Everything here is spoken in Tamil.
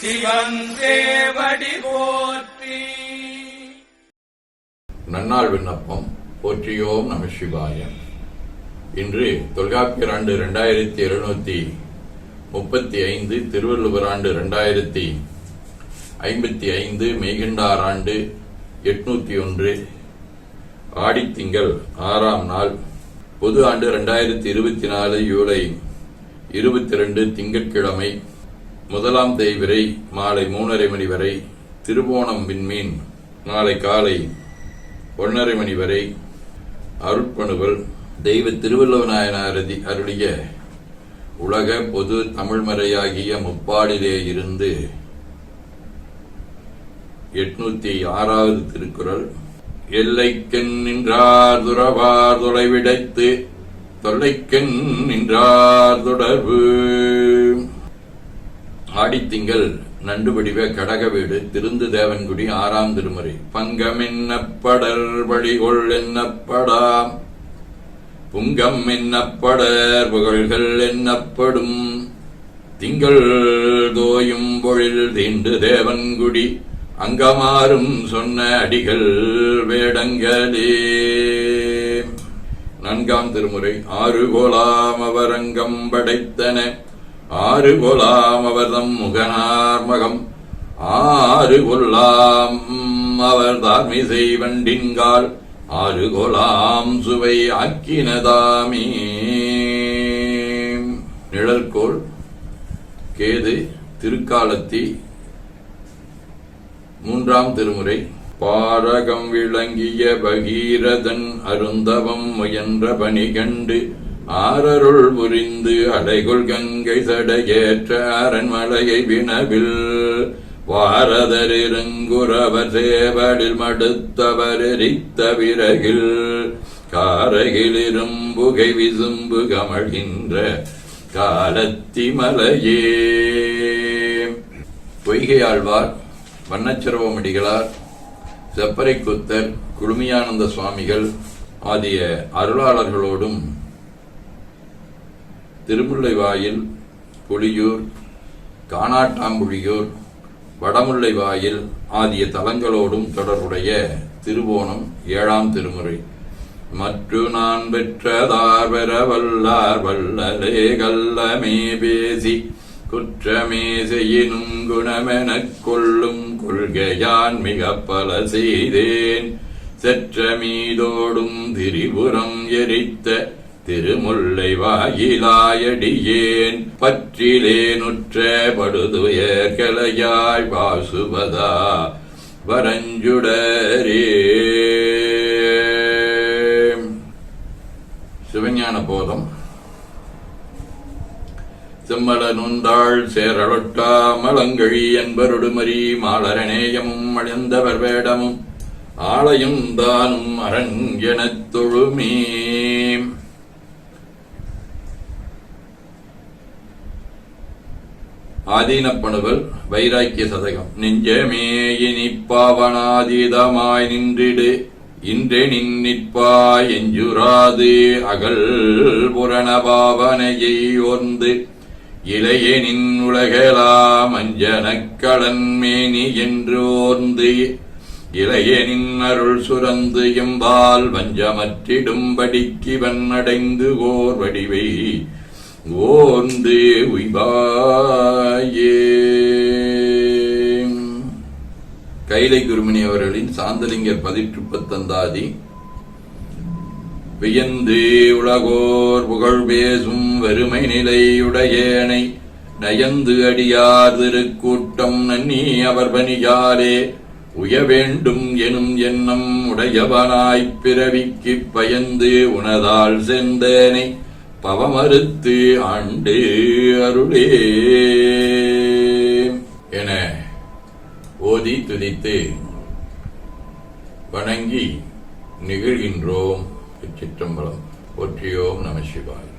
சிவன் போற்றி. நன்னாள் விண்ணப்பம். போற்றியோம் நம சிவாயம் இன்று தொல்காப்பியர் ஆண்டு இரண்டாயிரத்தி எழுநூத்தி முப்பத்தி ஐந்து திருவள்ளுவர் ஆண்டு இரண்டாயிரத்தி ஐம்பத்தி ஐந்து மெய்கண்டார் ஆண்டு எட்நூத்தி ஒன்று ஆடித்திங்கள் ஆறாம் நாள் பொது ஆண்டு இரண்டாயிரத்தி இருபத்தி நாலு ஜூலை இருபத்தி ரெண்டு திங்கட்கிழமை முதலாம் தேய்விரை மாலை மூணரை மணி வரை திருவோணம் விண்மீன் நாளை காலை ஒன்றரை மணி வரை அருட்பணுவல் தெய்வ திருவள்ளுவநாயனாரதி அருளிய உலக பொது தமிழ்மறையாகிய முப்பாடிலே இருந்து எட்நூத்தி ஆறாவது திருக்குறள். எல்லைக்கென் நின்றார் துறவார் தொலைவிடைத்து தொல்லைக்கென் நின்றார் தொடர்பு. ஆடித்திங்கள் நண்டுவடிவ கடக வீடு திருந்து தேவன்குடி ஆறாம் திருமுறை. பங்கம் என்னப்படர் வழிகொள் என்னப்படாம். புங்கம் என்னப்படர் புகழ்கள் என்னப்படும். திங்கள் தோயும் பொழில் தீண்டு தேவன்குடி அங்கமாறும் சொன்ன அடிகள் வேடங்களே. நான்காம் திருமுறை ஆறு கோலாம் அவரங்கம் படைத்தன. ஆறு கொலாம் அவர்தம் முகநார்மகம் ஆறு கொல்லாம் அவர் தார்மிசை வண்டின்கால். ஆறு கோலாம் சுவை ஆக்கினதாமே. நிழல்கோள் கேது திருக்காலத்தி மூன்றாம் திருமுறை. பாரகம் விளங்கிய பகீரதன் அருந்தவம் முயன்ற பணி கண்டு ஆரருள் புரிந்து அடைகுள் கங்கை சடையேற்ற அரண்மலையை வினவில். வாரதரிருங்குறவர் சேவடில் மடுத்தவர் எரித்த விறகில். காரகில் இரும்புகை விசும்பு கமழ்கின்ற காலத்தி மலையே பொய்கையாழ்வார் வண்ணச்சிரவமடிகளார் செப்பரை குத்தர் குழுமியானந்த சுவாமிகள் ஆகிய அருளாளர்களோடும் திருமுல்லைவாயில் புலியூர் காணாட்டாம்புழியூர் வடமுல்லைவாயில் ஆகிய தலங்களோடும் தொடர்புடைய திருவோணம் ஏழாம் திருமுறை. மற்று நான் பெற்றதார் பெற வல்லார் வல்லலே கல்லமே பேசி குற்றமே செய்யினும் குணமெனக் கொள்ளும் கொள்கையான் மிக பல செய்தேன். செற்ற மீதோடும் திரிபுரம் எரித்த திருமுல்லை வாயிலாயடியேன் பற்றிலேனுற்ற படுதுயர் கிளையாய் வாசுபதா வரஞ்சுடரே. சிவஞான போதம். செம்மல நுந்தாள் சேரழொட்டா மலங்கழி என்பருடுமரி மாலரணேயமும் அழிந்தவர் வேடமும் ஆலயம் தானும் அரண் எனத் தொழுமே ஆதீனப்பணுவல் வைராக்கிய சதகம். நெஞ்சமே இனிப்பாவனாதீதமாய் நின்றிடு. இன்றே நின்னிப்பாய் எஞ்சுராது. அகல் புரணபாவனையை பாவனையை இளையே நின் உலகலாம் அஞ்சனக்களன் மேனி என்று ஓர்ந்து இளையே நின் அருள் சுரந்து எம்பால் வஞ்சமற்றிடும்படிக்கு வண்ணடைந்து ஓர் வடிவை ஓர்ந்து உய்வாயே கைலை அவர்களின் சாந்தலிங்கர் பதிற்று பத்தந்தாதி வியந்து உலகோர் புகழ் பேசும் வெறுமை நிலையுடையேனை நயந்து அடியார் திருக்கூட்டம் நன்னி அவர் பணியாரே உய வேண்டும் எனும் எண்ணம் உடையவனாய்ப் பிறவிக்குப் பயந்து உனதால் செந்தேனை பவமறுத்து ஆண்டு அருளே. என ஓதி துதித்து வணங்கி நிகழ்கின்றோம். சிற்றம்பலம் ஒற்றியோம் நம சிவாய்.